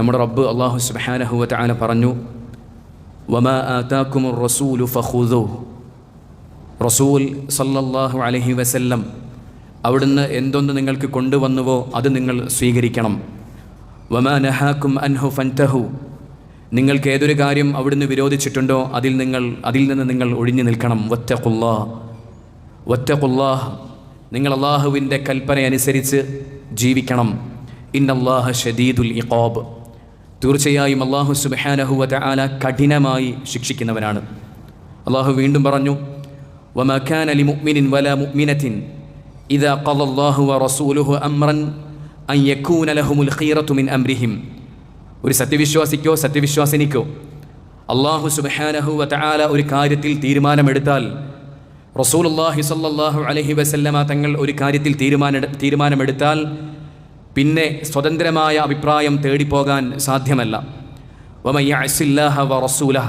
നമ്മുടെ റബ്ബ് അള്ളാഹു സുബാനഹുവ പറഞ്ഞു വമാ റസൂൽ സല്ലല്ലാഹു അലഹി വസല്ലം അവിടുന്ന് എന്തൊന്ന് നിങ്ങൾക്ക് കൊണ്ടുവന്നുവോ അത് നിങ്ങൾ സ്വീകരിക്കണം. വമാ നഹാക്കും അൻഹു ഫൻതഹു. നിങ്ങൾക്ക് ഏതൊരു കാര്യം അവിടുന്ന് വിരോധിച്ചിട്ടുണ്ടോ അതിൽ നിങ്ങൾ അതിൽ നിന്ന് നിങ്ങൾ ഒഴിഞ്ഞു നിൽക്കണം. ഒറ്റക്കുല്ലാ ഒറ്റക്കുല്ലാഹ് നിങ്ങൾ അള്ളാഹുവിന്റെ കൽപ്പന അനുസരിച്ച് ജീവിക്കണം. ഇന്നല്ലാഹ ഷദീദുൽ ഇഖാബ്. തീർച്ചയായും അള്ളാഹു സുബാനഹുവ ആല കഠിനമായി ശിക്ഷിക്കുന്നവനാണ്. അള്ളാഹു വീണ്ടും പറഞ്ഞു ഒരു സത്യവിശ്വാസിക്കോ സത്യവിശ്വാസിനിക്കോ അള്ളാഹു സുബഹാനഹു വതആല ഒരു കാര്യത്തിൽ തീരുമാനമെടുത്താൽ റസൂലുള്ളാഹി സ്വല്ലല്ലാഹു അലൈഹി വസല്ലമ തങ്ങൾ ഒരു കാര്യത്തിൽ തീരുമാന തീരുമാനമെടുത്താൽ പിന്നെ സ്വതന്ത്രമായ അഭിപ്രായം തേടിപ്പോകാൻ സാധ്യമല്ല വമയ്യ അസില്ലാഹ വ റസൂലഹ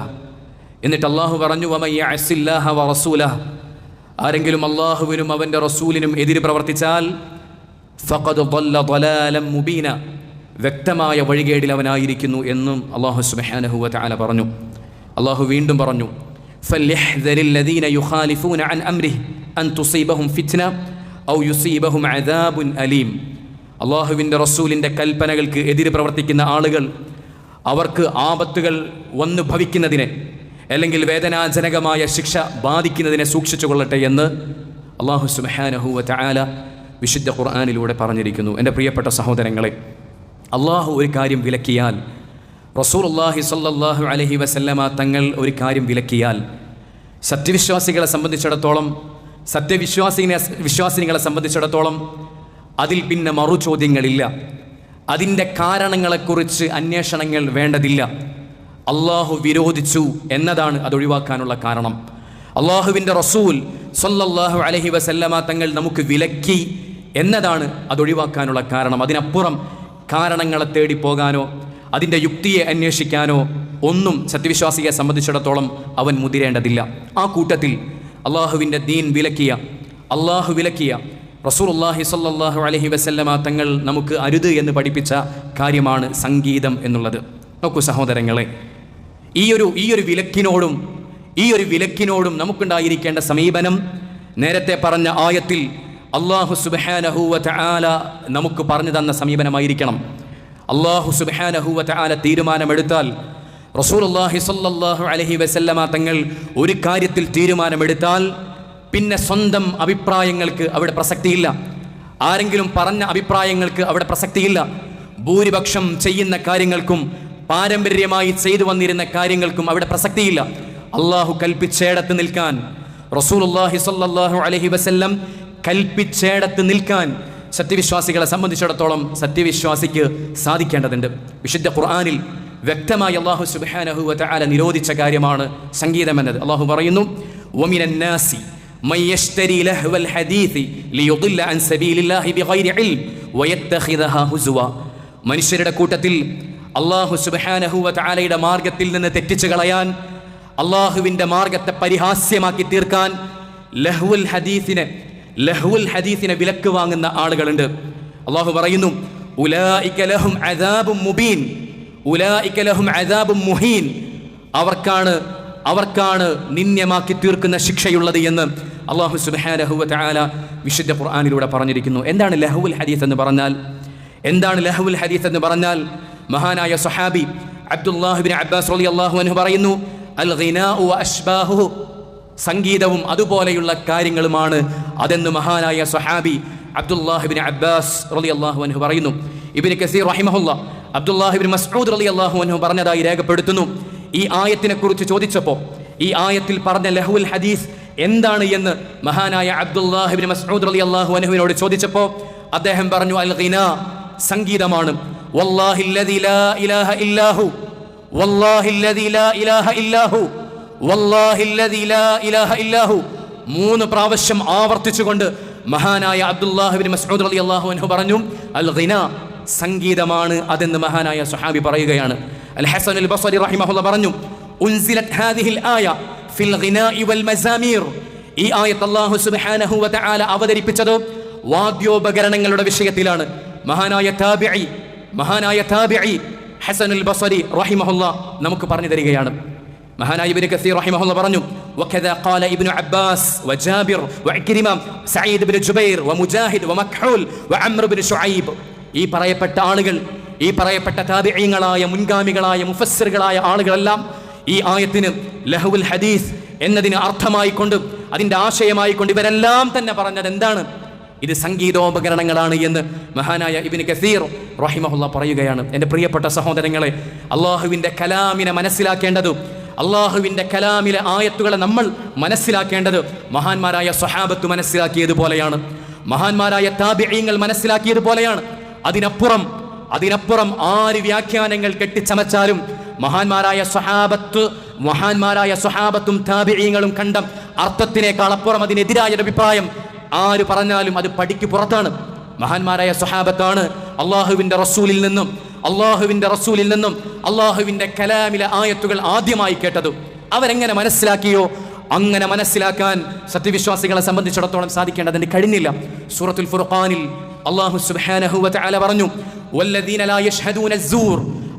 എന്നിട്ട് അള്ളാഹു പറഞ്ഞു വമയ്യ അസില്ലാഹ വ റസൂലഹ ആരെങ്കിലും അള്ളാഹുവിനും അവൻ്റെ റസൂലിനും എതിര് പ്രവർത്തിച്ചാൽ ഫഖദ് ضل ضلالا മുബീന വ്യക്തമായ വഴികേടിൽ അവനായിരിക്കുന്നു എന്നും അള്ളാഹു സുബ്ഹാനഹു വതആല പറഞ്ഞു അള്ളാഹു വീണ്ടും പറഞ്ഞു فليحذر الذين يخالفون عن أمره أن تصيبهم فتنة അള്ളാഹുവിന്റെ റസൂലിന്റെ കൽപ്പനകൾക്ക് എതിര് പ്രവർത്തിക്കുന്ന ആളുകൾ അവർക്ക് ആപത്തുകൾ വന്നു ഭവിക്കുന്നതിനെ അല്ലെങ്കിൽ വേദനാജനകമായ ശിക്ഷ ബാധിക്കുന്നതിനെ സൂക്ഷിച്ചു കൊള്ളട്ടെ എന്ന് അള്ളാഹു സുബാനഹുവ ചായാല വിശുദ്ധ ഖുർആാനിലൂടെ പറഞ്ഞിരിക്കുന്നു. എന്റെ പ്രിയപ്പെട്ട സഹോദരങ്ങളെ അള്ളാഹു ഒരു കാര്യം വിലക്കിയാൽ റസൂർ അള്ളാഹി സല്ലാഹു അലഹി വസല്ലമ തങ്ങൾ ഒരു കാര്യം വിലക്കിയാൽ സത്യവിശ്വാസികളെ സംബന്ധിച്ചിടത്തോളം സത്യവിശ്വാസിനെ വിശ്വാസിനികളെ സംബന്ധിച്ചിടത്തോളം അതിൽ പിന്നെ മറു ചോദ്യങ്ങളില്ല അതിന്റെ കാരണങ്ങളെക്കുറിച്ച് അന്വേഷണങ്ങൾ വേണ്ടതില്ല. അള്ളാഹു വിരോധിച്ചു എന്നതാണ് അതൊഴിവാക്കാനുള്ള കാരണം. അള്ളാഹുവിന്റെ റസൂൽ സൊല്ലാഹു അലഹി വസല്ലമ തങ്ങൾ നമുക്ക് വിലക്കി എന്നതാണ് അതൊഴിവാക്കാനുള്ള കാരണം. അതിനപ്പുറം കാരണങ്ങളെ തേടി പോകാനോ അതിന്റെ യുക്തിയെ അന്വേഷിക്കാനോ ഒന്നും സത്യവിശ്വാസിയെ സംബന്ധിച്ചിടത്തോളം അവൻ മുതിരേണ്ടതില്ല. ആ കൂട്ടത്തിൽ അള്ളാഹുവിന്റെ ദീൻ വിലക്കിയ അള്ളാഹു വിലക്കിയ റസൂലുള്ളാഹി സ്വല്ലല്ലാഹു അലഹി വസല്ലമ തങ്ങൾ നമുക്ക് അരുത് എന്ന് പഠിപ്പിച്ച കാര്യമാണ് സംഗീതം എന്നുള്ളത്. നോക്കൂ സഹോദരങ്ങളെ ഈ ഒരു ഈ ഒരു വിലക്കിനോടും ഈ ഒരു വിലക്കിനോടും നമുക്കുണ്ടായിരിക്കേണ്ട സമീപനം നേരത്തെ പറഞ്ഞ ആയത്തിൽ അള്ളാഹു സുബാനഹൂവ ആല നമുക്ക് പറഞ്ഞു തന്ന സമീപനമായിരിക്കണം. അള്ളാഹു സുബാനഹൂവ ആല തീരുമാനമെടുത്താൽ റസൂലുള്ളാഹി സ്വല്ലല്ലാഹു അലഹി വസല്ലമ തങ്ങൾ ഒരു കാര്യത്തിൽ തീരുമാനമെടുത്താൽ പിന്നെ സ്വന്തം അഭിപ്രായങ്ങൾക്ക് അവിടെ പ്രസക്തിയില്ല. ആരെങ്കിലും പറഞ്ഞ അഭിപ്രായങ്ങൾക്ക് അവിടെ പ്രസക്തിയില്ല. ഭൂരിപക്ഷം ചെയ്യുന്ന കാര്യങ്ങൾക്കും പാരമ്പര്യമായി ചെയ്തു വന്നിരുന്ന കാര്യങ്ങൾക്കും അവിടെ പ്രസക്തിയില്ല. അള്ളാഹു കൽപ്പിച്ചേടത്ത് നിൽക്കാൻ റസൂലുള്ളാഹി സ്വല്ലല്ലാഹു അലൈഹി വസല്ലം കൽപ്പിച്ചേടത്ത് നിൽക്കാൻ സത്യവിശ്വാസികളെ സംബന്ധിച്ചിടത്തോളം സത്യവിശ്വാസിക്ക് സാധിക്കേണ്ടതുണ്ട്. വിശുദ്ധ ഖുർആാനിൽ വ്യക്തമായി അള്ളാഹു സുബാനഹു വതആല നിരോധിച്ച കാര്യമാണ് സംഗീതം എന്നത് അള്ളാഹു പറയുന്നു വമിനൻ നാസി من يشتري لهو الحديث ليضل عن سبيل الله بغير علم ويتخذها هزوا മനുഷ്യരുടെ കൂട്ടത്തിൽ അള്ളാഹു സുബാനഹുവ താലയുടെ മാർഗത്തിൽ നിന്ന് തെറ്റിച്ചു കളയാൻ അള്ളാഹുവിൻ്റെ മാർഗത്തെ പരിഹാസ്യമാക്കി തീർക്കാൻ ലഹുൽ ഹദീസിനെ ലഹുൽ ഹദീസിനെ വിലക്ക് വാങ്ങുന്ന ആളുകളുണ്ട് അള്ളാഹു പറയുന്നു ഉലായിക ലഹും അദാബും മുബീൻ ഉലായിക ലഹും അദാബും മുഹീൻ അവർക്കാണ് അവർക്കാണ് നിന്യമാക്കി തീർക്കുന്ന ശിക്ഷയുള്ളത് എന്ന് അള്ളാഹു സുബാനഹുവ താല വിശുദ്ധ ഖുർആാനിലൂടെ പറഞ്ഞിരിക്കുന്നു. എന്താണ് ലഹുൽ ഹദീസ് എന്ന് പറഞ്ഞാൽ? എന്താണ് ലഹുൽ ഹദീസ് എന്ന് പറഞ്ഞാൽ? മഹാനായ സഹാബി അബ്ദുല്ലാഹിബിൻ അബ്ബാസ് അലി അള്ളാഹു അനു പറയുന്നു അൽ സംഗീതവും അതുപോലെയുള്ള കാര്യങ്ങളുമാണ് അതെന്ന് മഹാനായ സഹാബി അബ്ദുല്ലാഹിബിൻ അബ്ബാസ് റലി അള്ളാഹു അനു പറയുന്നു. ഇബിന് കസീർ റഹിമഹുല്ല അബ്ദുല്ലാഹിബിൻ മസ്ഊദ് റലി അള്ളാഹു അനു പറഞ്ഞതായി രേഖപ്പെടുത്തുന്നു. ഈ ആയത്തിനെ കുറിച്ച് ചോദിച്ചപ്പോൾ ഈ ആയത്തിൽ പറഞ്ഞ ലഹുൽ ഹദീസ് എന്താണ് എന്ന് മഹാനായ അബ്ദുല്ലാഹിബിൻ മസ്ഊദ് റളി അള്ളാഹു അനുവിനോട് ചോദിച്ചപ്പോൾ അദ്ദേഹം പറഞ്ഞു അൽ ഖിന സംഗീതമാണ് മൂന്ന് പ്രാവശ്യം ആവർത്തിച്ചുകൊണ്ട് മഹാനായ അബ്ദുല്ലാഹിബിൻ മസ്ഊദ് റളിയല്ലാഹു അൻഹു പറഞ്ഞു അൽ ഖിന സംഗീതമാണ് അതെന്ന് മഹാനായ സുഹാബി പറയുകയാണ്. അൽ ഹസൻ അൽ ബസരി റഹിമഹുല്ല പറഞ്ഞു ഉൻസിലത് ഹാദിഹിൽ ആയ ഫിൽ ഗിനാഇ വൽ മസാമീർ ഈ ആയത്ത് അല്ലാഹു സുബ്ഹാനഹു വ തആല അവതരിപ്പിച്ചത് വാദ്യോപകരണങ്ങളുടെ വിഷയത്തിലാണ് മഹാനായ താബിഇ മഹാനായ താബിഇ ഹസനുൽ ബസരി റഹിമഹുല്ല നമുക്ക് പറഞ്ഞു തരികയാണ് മഹാനായ ഇബ്നു കസീർ റഹിമഹുല്ല പറഞ്ഞു وكذا قال ابن عباس وجابر وعكرمة سعيد بن جبير ومجاهد ومكحول وعمرو بن شعيب ഈ പറയപ്പെട്ട ആളുകൾ ഈ പറയപ്പെട്ട താബിഈങ്ങളായ മുൻഗാമികളായ മുഫസ്സിറുകളായ ആളുകളെല്ലാം ഈ ആയത്തിന് ലഹുൽ ഹദീസ് എന്നതിന് അർത്ഥമായിക്കൊണ്ട് അതിന്റെ ആശയമായിക്കൊണ്ട് ഇവരെല്ലാം തന്നെ പറഞ്ഞത് എന്താണ്? ഇത് സംഗീതോപകരണങ്ങളാണ് എന്ന് മഹാനായ ഇബിന് കസീർ റഹിമഹുല്ല പറയുകയാണ്. എന്റെ പ്രിയപ്പെട്ട സഹോദരങ്ങളെ അള്ളാഹുവിന്റെ കലാമിനെ മനസ്സിലാക്കേണ്ടത് അള്ളാഹുവിന്റെ കലാമിലെ ആയത്തുകളെ നമ്മൾ മനസ്സിലാക്കേണ്ടത് മഹാന്മാരായ സ്വഹാബത്ത് മനസ്സിലാക്കിയതുപോലെയാണ്. മഹാന്മാരായ താബിയങ്ങൾ മനസ്സിലാക്കിയതുപോലെയാണ്. അതിനപ്പുറം അതിനപ്പുറം ആര് വ്യാഖ്യാനങ്ങൾ കെട്ടിച്ചമച്ചാലും മഹാന്മാരായ സ്വഹാബത്ത് മഹാന്മാരായ സ്വഹാബത്തും താബിഈങ്ങളും കണ്ട അർത്ഥത്തിനേക്കാൾ അപ്പുറം അതിനെതിരായ ഒരു അഭിപ്രായം. ആര് പറഞ്ഞാലും അത് പടിക്ക് പുറത്താണ്. മഹാന്മാരായ സ്വഹാബത്താണ് അള്ളാഹുവിന്റെ റസൂലിൽ നിന്നും അള്ളാഹുവിന്റെ റസൂലിൽ നിന്നും അള്ളാഹുവിന്റെ കലാമിലെ ആയത്തുകൾ ആദ്യമായി കേട്ടത്. അവരെങ്ങനെ മനസ്സിലാക്കിയോ? അങ്ങനെ മനസ്സിലാക്കാൻ സത്യവിശ്വാസികളെ സംബന്ധിച്ചിടത്തോളം സാധിക്കേണ്ടതിന് കഴിഞ്ഞില്ല സൂറത്തുൽ ഫുർഖാനിൽ അള്ളാഹു വതആല പറഞ്ഞു വല്ലദീന ലാ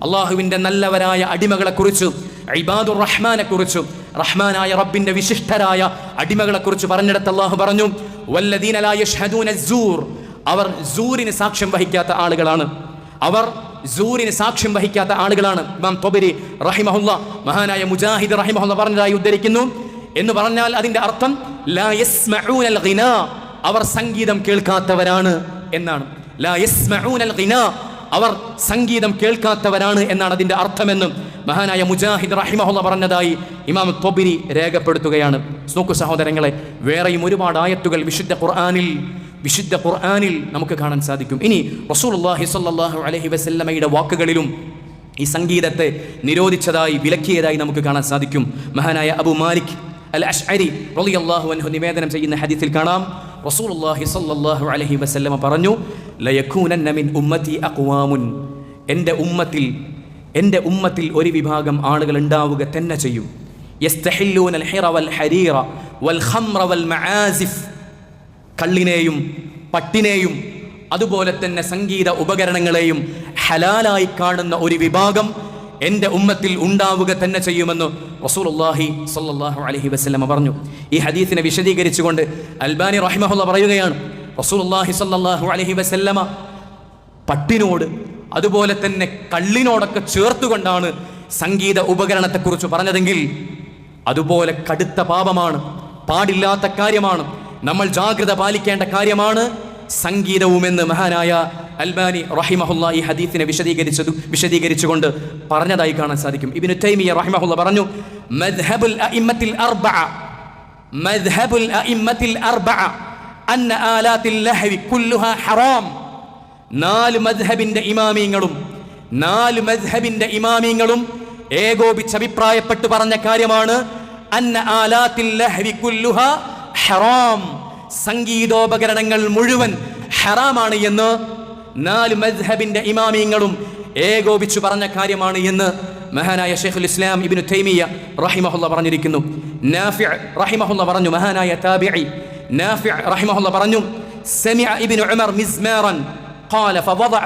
അള്ളാഹുവിന്റെ നല്ലവരായ അടിമകളെക്കുറിച്ചും കുറിച്ച് ഇബാദുർ റഹ്മാനെ കുറിച്ച് റഹ്മാനായ റബ്ബിന്റെ വിശിഷ്ടരായ അടിമകളെക്കുറിച്ച് പറഞ്ഞിടത്ത് അള്ളാഹു പറഞ്ഞു വല്ലദീന ലാ യഷ്ഹദൂന അസ്സൂർ അവർ സൂറിന് സാക്ഷ്യം വഹിക്കാത്ത ആളുകളാണ്. അവർ സൂറിന് സാക്ഷ്യം വഹിക്കാത്ത ആളുകളാണ്. ഇമാം തൊബരി റഹിമഹുല്ല മഹാനായ മുജാഹിദ് റഹിമഹുല്ല പറഞ്ഞതായി ഉദ്ധരിക്കുന്നു. എന്ന് പറഞ്ഞാൽ അതിന്റെ അർത്ഥം ലാ യസ്മഊനൽ അവർ സംഗീതം കേൾക്കാത്തവരാണ് എന്നാണ്. ലാ യസ്മഊനൽ അവർ സംഗീതം കേൾക്കാത്തവരാണ് എന്നാണ് അതിന്റെ അർത്ഥമെന്നും മഹാനായ മുജാഹിദ് റഹിമഹുല്ല പറഞ്ഞതായി ഇമാം തൊബിരി രേഖപ്പെടുത്തുകയാണ്. നോക്കൂ സഹോദരങ്ങളെ വേറെയും ഒരുപാട് ആയത്തുകൾ വിശുദ്ധ ഖുർആാനിൽ വിശുദ്ധ ഖുർആാനിൽ നമുക്ക് കാണാൻ സാധിക്കും. ഇനി റസൂലുള്ളാഹി സ്വല്ലല്ലാഹു അലഹി വസല്ലമയുടെ വാക്കുകളിലും ഈ സംഗീതത്തെ നിരോധിച്ചതായി വിലക്കിയതായി നമുക്ക് കാണാൻ സാധിക്കും. മഹാനായ അബു മാലിക് അൽ അഷ്അരി റളിയല്ലാഹു അൻഹു നിവേദനം ചെയ്യുന്ന ഹദീസിൽ കാണാം. റസൂലുള്ളാഹി സ്വല്ലല്ലാഹു അലൈഹി വസല്ലമ പറഞ്ഞു ലയകൂനന്ന മിൻ ഉമ്മത്തി അഖ്വാമുൻ. എന്റെ ഉമ്മത്തിൽ എന്റെ ഉമ്മത്തിൽ ഒരു വിഭാഗം ആളുകൾ ഉണ്ടാവുക തന്നെ ചെയ്യും. യസ്തഹില്ലൂനൽ ഹിറ വൽ ഹരീറ വൽ ഖംറ വൽ മആസിഫ്. കള്ളിനെയും പട്ടിനെയും അതുപോലെ തന്നെ സംഗീത ഉപകരണങ്ങളെയും ഹലാലായി കാണുന്ന ഒരു വിഭാഗം എന്റെ ഉമ്മത്തിൽ ഉണ്ടാവുക തന്നെ ചെയ്യുമെന്ന് റസൂലുള്ളാഹി സ്വല്ലല്ലാഹു അലഹി വസല്ലമ പറഞ്ഞു. ഈ ഹദീസിനെ വിശദീകരിച്ചുകൊണ്ട് അൽബാനി റഹിമഹുല്ല പറയുകയാണ് റസൂലുള്ളാഹി സ്വല്ലല്ലാഹു അലഹി വസല്ലമ പട്ടിനോട് അതുപോലെ തന്നെ കള്ളിനോടൊക്കെ ചേർത്തുകൊണ്ടാണ് സംഗീത ഉപകരണത്തെക്കുറിച്ച് പറഞ്ഞതെങ്കിൽ അതുപോലെ കടുത്ത പാപമാണ് പാടില്ലാത്ത കാര്യമാണ്. നമ്മൾ ജാഗ്രത പാലിക്കേണ്ട കാര്യമാണ് സംഗീതവുമെന്ന് മഹാനായ അൽബാനി റഹിമഹുല്ല ഈ ഹദീത്തിനെ വിശദീകരിച്ചത് വിശദീകരിച്ചുകൊണ്ട് പറഞ്ഞതായി കാണാൻ സാധിക്കും. ഇബിനു തൈമിയ റഹിമഹുല്ല പറഞ്ഞു മദ്ഹബുൽ അഇമ്മത്തിൽ അർബഅ മദ്ഹബുൽ അഇമ്മത്തിൽ അർബഅ അന്ന ആലാത്തിൽ ലഹവി കുല്ലുഹാ ഹറാം. നാല് മദ്ഹബിന്റെ ഇമാമീങ്ങളും നാല് മദ്ഹബിന്റെ ഇമാമീങ്ങളും ഏകോപിച്ച് അഭിപ്രായപ്പെട്ട് പറഞ്ഞ കാര്യമാണ് അന്ന ആലാത്തിൽ ലഹവി കുല്ലുഹ ഹറാം. സംഗീതോപകരണങ്ങൾ മുഴുവൻ ഹറാമാണ് എന്ന് നാല് മസ്ഹബിന്റെ ഇമാമിയങ്ങളും ഏകോപിച്ചു പറഞ്ഞ കാര്യമാണ് എന്ന് മഹാനായ ഷെയ്ഖുൽ ഇസ്ലാം ഇബിനു തൈമിയ റഹിമഹുല്ല പറഞ്ഞിരിക്കുന്നു. നാഫി റഹിമഹുല്ല പറഞ്ഞു മഹാനായ താബിഇ നാഫി റഹിമഹുല്ല പറഞ്ഞു സമിഅ ഇബ്നു ഉമർ മിസ്മാറൻ ഖാല ഫവദഅ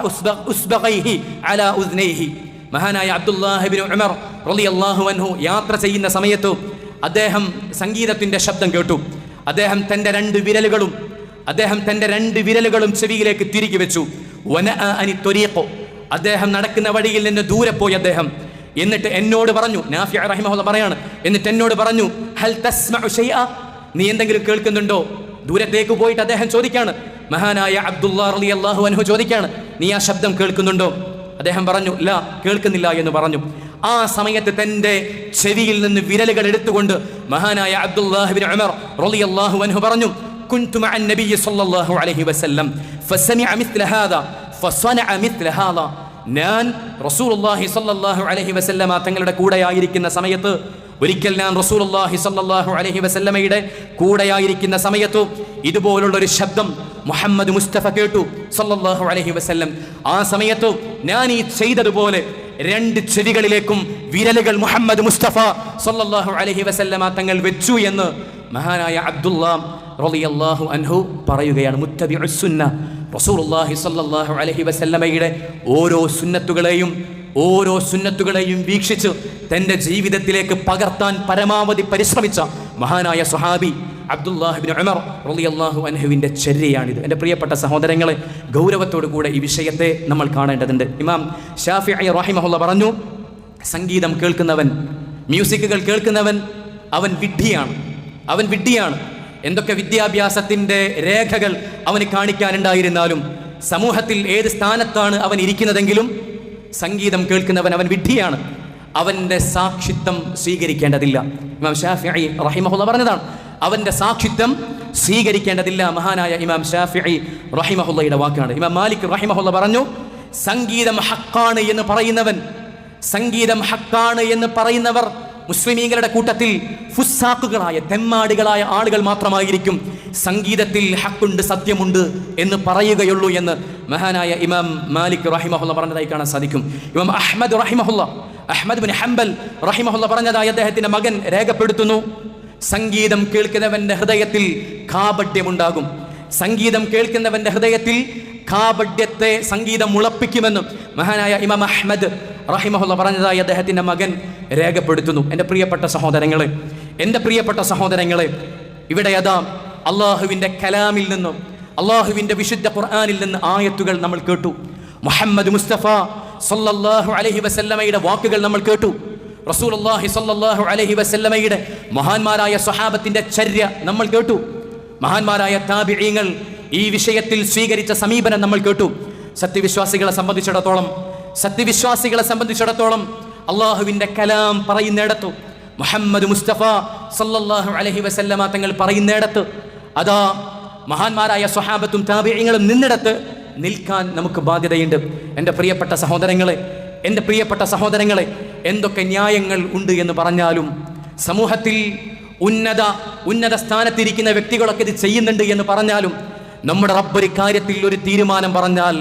ഉസ്ബഖൈഹി അലാ ഉസ്നൈഹി. മഹാനായ അബ്ദുല്ലാഹ് ഇബ്നു ഉമർ റളിയല്ലാഹു അൻഹു യാത്ര ചെയ്യുന്ന സമയത്ത് അദ്ദേഹം സംഗീതത്തിന്റെ ശബ്ദം കേട്ടു. അദ്ദേഹം തന്റെ രണ്ട് വിരലുകളും അദ്ദേഹം തന്റെ രണ്ട് വിരലുകളും ചെവിയിലേക്ക് തിരികെ വെച്ചു. വന അനി ത്വരീഖോ അദ്ദേഹം നടക്കുന്ന വഴിയിൽ നിന്ന് ദൂരെ പോയി അദ്ദേഹം. എന്നിട്ട് എന്നോട് പറഞ്ഞു പറയാണ് എന്നിട്ട് എന്നോട് പറഞ്ഞു ഹൽ നീ എന്തെങ്കിലും കേൾക്കുന്നുണ്ടോ? ദൂരത്തേക്ക് പോയിട്ട് അദ്ദേഹം ചോദിക്കാണ്. മഹാനായ അബ്ദുല്ലാ റളി അള്ളാഹു അൻഹു ചോദിക്കാണ് നീ ആ ശബ്ദം കേൾക്കുന്നുണ്ടോ? അദ്ദേഹം പറഞ്ഞു ല കേൾക്കുന്നില്ല എന്ന് പറഞ്ഞു. ആ സമയത്ത് തന്റെ ചെവിയിൽ നിന്ന് വിരലുകൾ എടുത്തുകൊണ്ട് മഹാനായ അബ്ദുല്ലാഹിബിൻ റൊലി അള്ളാഹു അൻഹു പറഞ്ഞു كنت مع النبي صلى الله عليه وسلم فسمع مثل هذا فصنع مثل هذا ഞാൻ റസൂലുള്ളാഹി സ്വല്ലല്ലാഹു അലൈഹി വസല്ലമ തങ്ങളുടെ കൂടെയായിരിക്കുന്ന സമയത്ത് ഒരിക്കൽ ഞാൻ റസൂലുള്ളാഹി സ്വല്ലല്ലാഹു അലൈഹി വസല്ലമയുടെ കൂടെയായിരിക്കുന്ന സമയത്ത് ഇതുപോലുള്ള ഒരു ശബ്ദം മുഹമ്മദ് മുസ്തഫ കേട്ടു സല്ലല്ലാഹു അലൈഹി വസല്ലം ആ സമയത്ത് ഞാൻ ഈ ചെയ്തതുപോലെ രണ്ട് ചെവികളിലേക്കും വിരലുകൾ മുഹമ്മദ് മുസ്തഫ സല്ലല്ലാഹു അലൈഹി വസല്ലമ തങ്ങൾ വെച്ചു എന്ന് മഹാനായ അബ്ദുല്ലാ റളിയല്ലാഹു അൻഹു പറയുകയാണ് മുത്തബി സുന്ന റസൂലുള്ളാഹി സ്വല്ലല്ലാഹു അലൈഹി വസല്ലമയുടെ ഓരോ സുന്നത്തുകളെയും ഓരോ സുന്നത്തുകളെയും വീക്ഷിച്ച് തന്റെ ജീവിതത്തിലേക്ക് പകർത്താൻ പരമാവധി പരിശ്രമിച്ച മഹാനായ സുഹാബി അബ്ദുല്ലാഹിബിൻ ഉമർ റളിയല്ലാഹു അൻഹുവിന്റെ ചര്യയാണിത്. എന്റെ പ്രിയപ്പെട്ട സഹോദരങ്ങളെ ഗൗരവത്തോടു കൂടെ ഈ വിഷയത്തെ നമ്മൾ കാണേണ്ടതുണ്ട്. ഇമാം ഷാഫി അയ്യ റഹിമഹുല്ല പറഞ്ഞു സംഗീതം കേൾക്കുന്നവൻ മ്യൂസിക്കുകൾ കേൾക്കുന്നവൻ അവൻ വിഡ്ഢിയാണ്. അവൻ വിഡ്ഢിയാണ്. എന്തൊക്കെ വിദ്യാഭ്യാസത്തിന്റെ രേഖകൾ അവന് കാണിക്കാനുണ്ടായിരുന്നാലും സമൂഹത്തിൽ ഏത് സ്ഥാനത്താണ് അവൻ ഇരിക്കുന്നതെങ്കിലും സംഗീതം കേൾക്കുന്നവൻ അവൻ വിഡ്ഢിയാണ്. അവന്റെ സാക്ഷിത്വം സ്വീകരിക്കേണ്ടതില്ല. ഇമാം ഷാഫി റഹിമഹുല്ല പറഞ്ഞതാണ്. അവന്റെ സാക്ഷിത്വം സ്വീകരിക്കേണ്ടതില്ല മഹാനായ ഇമാം ഷാഫി റഹിമഹുല്ലയുടെ വാക്കാണ്. ഇമാം മാലിക് റഹിമഹുല്ല പറഞ്ഞു സംഗീതം ഹക്കാണ് എന്ന് പറയുന്നവൻ സംഗീതം ഹക്കാണ് എന്ന് പറയുന്നവർ മുസ്ലിമീങ്ങളുടെ കൂട്ടത്തിൽ ഫുസാക്കുകളായ തെമ്മാടികളായ ആളുകൾ മാത്രമായിരിക്കും സംഗീതത്തിൽ ഹക്കുണ്ട് സത്യമുണ്ട് എന്ന് പറയുകയുള്ളൂ എന്ന് മഹാനായ ഇമാം മാലിക് റഹിമഹുല്ല പറഞ്ഞതായി കാണാൻ സാധിക്കും. ഇമാം അഹമ്മദ് റഹിമഹുല്ല അഹമ്മദ് ബിൻ ഹംബൽ റഹിമഹുല്ല പറഞ്ഞതായി അദ്ദേഹത്തിന്റെ മകൻ രേഖപ്പെടുത്തുന്നു. സംഗീതം കേൾക്കുന്നവന്റെ ഹൃദയത്തിൽ കാപഢ്യമുണ്ടാകും സംഗീതം കേൾക്കുന്നവന്റെ ഹൃദയത്തിൽ കാപഡ്യത്തെ സംഗീതം മുളപ്പിക്കുമെന്നും മഹാനായ ഇമാം അഹ്മദ് റഹിമഹുല്ല പറഞ്ഞതായി അദ്ദേഹത്തിന്റെ മകൻ രേഖപ്പെടുത്തുന്നു. എന്റെ പ്രിയപ്പെട്ട സഹോദരങ്ങളെ എന്റെ പ്രിയപ്പെട്ട സഹോദരങ്ങളെ ഇവിടെ അതാ അള്ളാഹുവിന്റെ കലാമിൽ നിന്നും അള്ളാഹുവിന്റെ വിശുദ്ധ ഖുർആാനിൽ നിന്ന് ആയത്തുകൾ നമ്മൾ കേട്ടു. മുഹമ്മദ് മുസ്തഫ സല്ലല്ലാഹു അലഹി വസല്ലമയുടെ വാക്കുകൾ നമ്മൾ കേട്ടു. റസൂൽ അള്ളാഹി സല്ലല്ലാഹു അലഹി വസല്ലമയുടെ മഹാന്മാരായ സ്വഹാബത്തിന്റെ ചര്യ നമ്മൾ കേട്ടു. മഹാന്മാരായ താബിഈങ്ങൾ ഈ വിഷയത്തിൽ സ്വീകരിച്ച സമീപനം നമ്മൾ കേട്ടു. സത്യവിശ്വാസികളെ സംബന്ധിച്ചിടത്തോളം സത്യവിശ്വാസികളെ സംബന്ധിച്ചിടത്തോളം അള്ളാഹുവിന്റെ കലാം പറയുന്നിടത്തു മുഹമ്മദ് മുസ്തഫ സല്ലല്ലാഹു അലഹി വസല്ലമ തങ്ങൾ പറയുന്നിടത്ത് അതാ മഹാന്മാരായ സ്വഹാബത്തും താബിഈങ്ങളും നിന്നിടത്ത് നിൽക്കാൻ നമുക്ക് ബാധ്യതയുണ്ട്. എന്റെ പ്രിയപ്പെട്ട സഹോദരങ്ങളെ എന്റെ പ്രിയപ്പെട്ട സഹോദരങ്ങളെ എന്തൊക്കെ ന്യായങ്ങൾ ഉണ്ട് എന്ന് പറഞ്ഞാലും സമൂഹത്തിൽ ഉന്നത ഉന്നത സ്ഥാനത്തിരിക്കുന്ന വ്യക്തികളൊക്കെ ഇത് ചെയ്യുന്നുണ്ട് എന്ന് പറഞ്ഞാലും നമ്മുടെ റബ്ബൊരു കാര്യത്തിൽ ഒരു തീരുമാനം പറഞ്ഞാൽ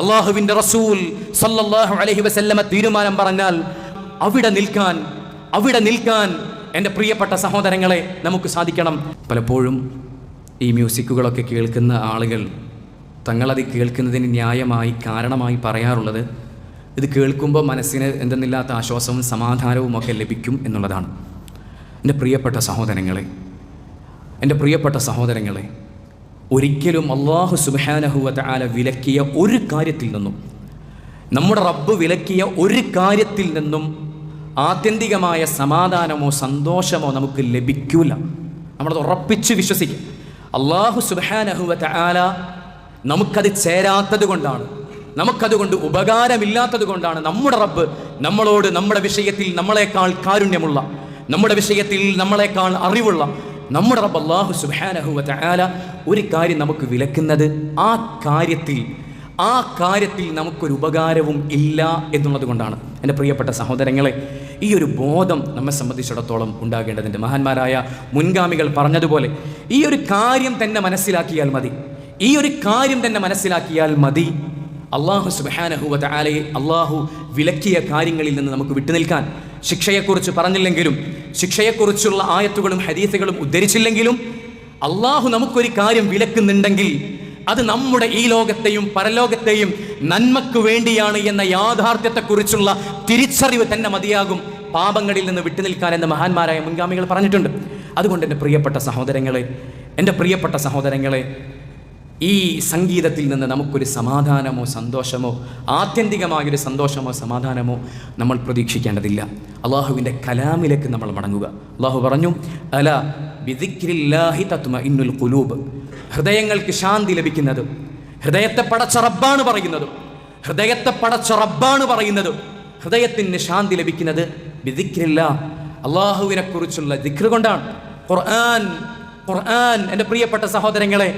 അള്ളാഹുവിന്റെ റസൂൽ സല്ലല്ലാഹു അലൈഹി വസല്ലമ തീരുമാനം പറഞ്ഞാൽ അവിടെ നിൽക്കാൻ അവിടെ നിൽക്കാൻ എന്റെ പ്രിയപ്പെട്ട സഹോദരങ്ങളെ നമുക്ക് സാധിക്കണം. പലപ്പോഴും ഈ മ്യൂസിക്കുകളൊക്കെ കേൾക്കുന്ന ആളുകൾ തങ്ങളത് കേൾക്കുന്നതിന് ന്യായമായി കാരണമായി പറയാറുള്ളത് ഇത് കേൾക്കുമ്പോൾ മനസ്സിന് എന്തെന്നില്ലാത്ത ആശ്വാസവും സമാധാനവും ഒക്കെ ലഭിക്കും എന്നുള്ളതാണ്. എന്റെ പ്രിയപ്പെട്ട സഹോദരങ്ങളെ എന്റെ പ്രിയപ്പെട്ട സഹോദരങ്ങളെ ഒരിക്കലും അള്ളാഹു സുബാനഹുവത്ത് ആല വിലക്കിയ ഒരു കാര്യത്തിൽ നിന്നും നമ്മുടെ റബ്ബ് വിലക്കിയ ഒരു കാര്യത്തിൽ നിന്നും ആത്യന്തികമായ സമാധാനമോ സന്തോഷമോ നമുക്ക് ലഭിക്കൂല. നമ്മളത് ഉറപ്പിച്ച് വിശ്വസിക്കും. അള്ളാഹു സുബാനഹുവത്ത് ആല നമുക്കത് ചേരാത്തത് കൊണ്ടാണ് നമുക്കതുകൊണ്ട് ഉപകാരമില്ലാത്തത് കൊണ്ടാണ് നമ്മുടെ റബ്ബ് നമ്മളോട് നമ്മുടെ വിഷയത്തിൽ നമ്മളെക്കാൾ കാരുണ്യമുള്ള നമ്മുടെ വിഷയത്തിൽ നമ്മളെക്കാൾ അറിവുള്ള നമ്മുടെ റബ്ബ് അള്ളാഹു സുബാനഹുവത്ത് ആല ഒരു കാര്യം നമുക്ക് വിലക്കുന്നത് ആ കാര്യത്തിൽ ആ കാര്യത്തിൽ നമുക്കൊരു ഉപകാരവും ഇല്ല എന്നുള്ളത് കൊണ്ടാണ്. എന്റെ പ്രിയപ്പെട്ട സഹോദരങ്ങളെ ഈ ഒരു ബോധം നമ്മെ സംബന്ധിച്ചിടത്തോളം ഉണ്ടാകേണ്ടതിന്റെ മഹാന്മാരായ മുൻഗാമികൾ പറഞ്ഞതുപോലെ ഈ ഒരു കാര്യം തന്നെ മനസ്സിലാക്കിയാൽ മതി. ഈ ഒരു കാര്യം തന്നെ മനസ്സിലാക്കിയാൽ മതി. അള്ളാഹു സുബാനഹുവത്ത് ആലയെ അള്ളാഹു വിലക്കിയ കാര്യങ്ങളിൽ നിന്ന് നമുക്ക് വിട്ടുനിൽക്കാൻ ശിക്ഷയെക്കുറിച്ച് പറഞ്ഞില്ലെങ്കിലും ശിക്ഷയെക്കുറിച്ചുള്ള ആയത്തുകളും ഹരീസുകളും ഉദ്ധരിച്ചില്ലെങ്കിലും അള്ളാഹു നമുക്കൊരു കാര്യം വിലക്കുന്നുണ്ടെങ്കിൽ അത് നമ്മുടെ ഈ ലോകത്തെയും പരലോകത്തെയും നന്മക്ക് വേണ്ടിയാണ് എന്ന യാഥാർത്ഥ്യത്തെക്കുറിച്ചുള്ള തിരിച്ചറിവ് തന്നെ മതിയാകും പാപങ്ങളിൽ നിന്ന് വിട്ടുനിൽക്കാൻ എന്ന് മഹാന്മാരായ മുൻഗാമികൾ പറഞ്ഞിട്ടുണ്ട്. അതുകൊണ്ട് എന്റെ പ്രിയപ്പെട്ട സഹോദരങ്ങളെ എന്റെ പ്രിയപ്പെട്ട സഹോദരങ്ങളെ ഈ സംഗീതത്തിൽ നിന്ന് നമുക്കൊരു സമാധാനമോ സന്തോഷമോ ആത്യന്തികമായൊരു സന്തോഷമോ സമാധാനമോ നമ്മൾ പ്രതീക്ഷിക്കേണ്ടതില്ല. അള്ളാഹുവിന്റെ കലാമിലേക്ക് നമ്മൾ മടങ്ങുക. അള്ളാഹു പറഞ്ഞു അല ബിദിക്രില്ലാഹി തത്മ ഇന്നുൽ കുലൂബ് ഹൃദയങ്ങൾക്ക് ശാന്തി ലഭിക്കുന്നത് ഹൃദയത്തെ പടച്ച റബ്ബാണ് പറയുന്നത് ഹൃദയത്തെ പടച്ച റബ്ബാണ് പറയുന്നത് ഹൃദയത്തിന് ശാന്തി ലഭിക്കുന്നത് ബിദിക്രില്ല അള്ളാഹുവിനെ കുറിച്ചുള്ള ദിക്ർ കൊണ്ടാണ്. ഖുർആൻ ഖുർആൻ എന്റെ പ്രിയപ്പെട്ട സഹോദരങ്ങളെ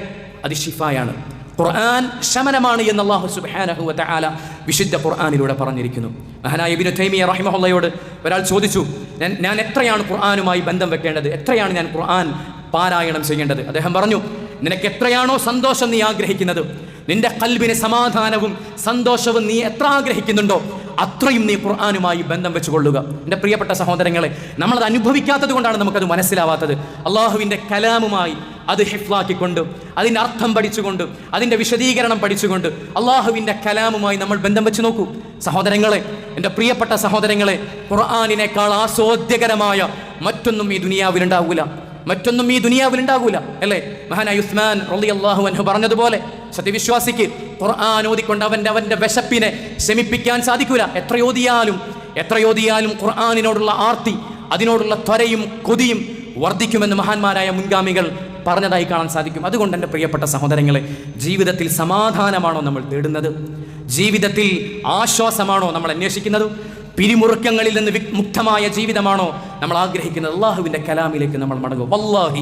അത് ഷിഫായാണ് ഖുർആൻ ശമനമാണ് എന്ന് അള്ളാഹു സുബ്ഹാനഹു വ തആല വിശുദ്ധ ഖുർആനിലൂടെ പറഞ്ഞിരിക്കുന്നു. മഹാനായ ഇബ്നു തൈമിയ റഹിമഹുള്ളയോട് ഒരാൾ ചോദിച്ചു ഞാൻ ഞാൻ എത്രയാണ് ഖുർആനുമായി ബന്ധം വെക്കേണ്ടത്? എത്രയാണ് ഞാൻ ഖുർആൻ പാരായണം ചെയ്യേണ്ടത്? അദ്ദേഹം പറഞ്ഞു നിനക്ക് എത്രയാണോ സന്തോഷം നീ ആഗ്രഹിക്കുന്നത്? നിന്റെ കൽബിന് സമാധാനവും സന്തോഷവും നീ എത്ര ആഗ്രഹിക്കുന്നുണ്ടോ? അത്രയും നീ ഖുർആാനുമായി ബന്ധം വെച്ചുകൊള്ളുക. എന്റെ പ്രിയപ്പെട്ട സഹോദരങ്ങളെ നമ്മളത് അനുഭവിക്കാത്തത് കൊണ്ടാണ് നമുക്കത് മനസ്സിലാവാത്തത്. അള്ളാഹുവിന്റെ കലാമുമായി അത് ഹിഫ്ലാക്കിക്കൊണ്ട് അതിന്റെ അർത്ഥം പഠിച്ചുകൊണ്ട് അതിന്റെ വിശദീകരണം പഠിച്ചുകൊണ്ട് അള്ളാഹുവിന്റെ കലാമുമായി നമ്മൾ ബന്ധം വെച്ച് നോക്കൂ. സഹോദരങ്ങളെ എന്റെ പ്രിയപ്പെട്ട സഹോദരങ്ങളെ ഖുർആാനിനേക്കാൾ ആസ്വാദ്യകരമായ മറ്റൊന്നും ഈ ദുനിയാവിലുണ്ടാവില്ല മറ്റൊന്നും ഈ ദുനിയാവിലുണ്ടാകൂല അല്ലേ? മഹാനായ ഉസ്മാൻ റളിയല്ലാഹു അൻഹു പറഞ്ഞതുപോലെ സത്യവിശ്വാസിക്ക് ഖുർആൻ ഓതിക്കൊണ്ട് അവന്റെ അവന്റെ വിശപ്പിനെ ശമിപ്പിക്കാൻ സാധിക്കൂല. എത്രയോതിയാലും എത്രയോതിയാലും ഖുർആാനിനോടുള്ള ആർത്തി അതിനോടുള്ള ത്വരയും കൊതിയും വർദ്ധിക്കുമെന്ന് മഹാന്മാരായ മുൻഗാമികൾ പറഞ്ഞതായി കാണാൻ സാധിക്കും. അതുകൊണ്ട് എന്റെ പ്രിയപ്പെട്ട സഹോദരങ്ങളെ ജീവിതത്തിൽ സമാധാനമാണോ നമ്മൾ തേടുന്നത്? ജീവിതത്തിൽ ആശ്വാസമാണോ നമ്മൾ അന്വേഷിക്കുന്നത്? പിരിമുറുക്കങ്ങളിൽ നിന്ന് മുക്തമായ ജീവിതമാണോ നമ്മൾ ആഗ്രഹിക്കുന്നത്? അള്ളാഹുവിന്റെ കലാമിലേക്ക് നമ്മൾ മടങ്ങും. വല്ലാഹി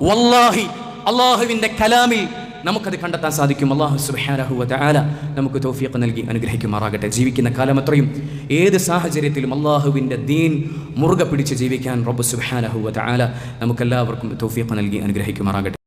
വല്ലാഹി അള്ളാഹുവിന്റെ കലാമിൽ നമുക്കത് കണ്ടെത്താൻ സാധിക്കും. അള്ളാഹു സുബ്ഹാനഹു വ തആല നമുക്ക് തോഫിയൊക്കെ നൽകി അനുഗ്രഹിക്കുമാറാകട്ടെ. ജീവിക്കുന്ന കാലം അത്രയും ഏത് സാഹചര്യത്തിലും അള്ളാഹുവിന്റെ ദീൻ മുറുകെ പിടിച്ച് ജീവിക്കാൻ റബ്ബ് സുബ്ഹാനഹു വ തആല നമുക്കെല്ലാവർക്കും തോഫിയൊക്കെ നൽകി അനുഗ്രഹിക്കുമാറാകട്ടെ.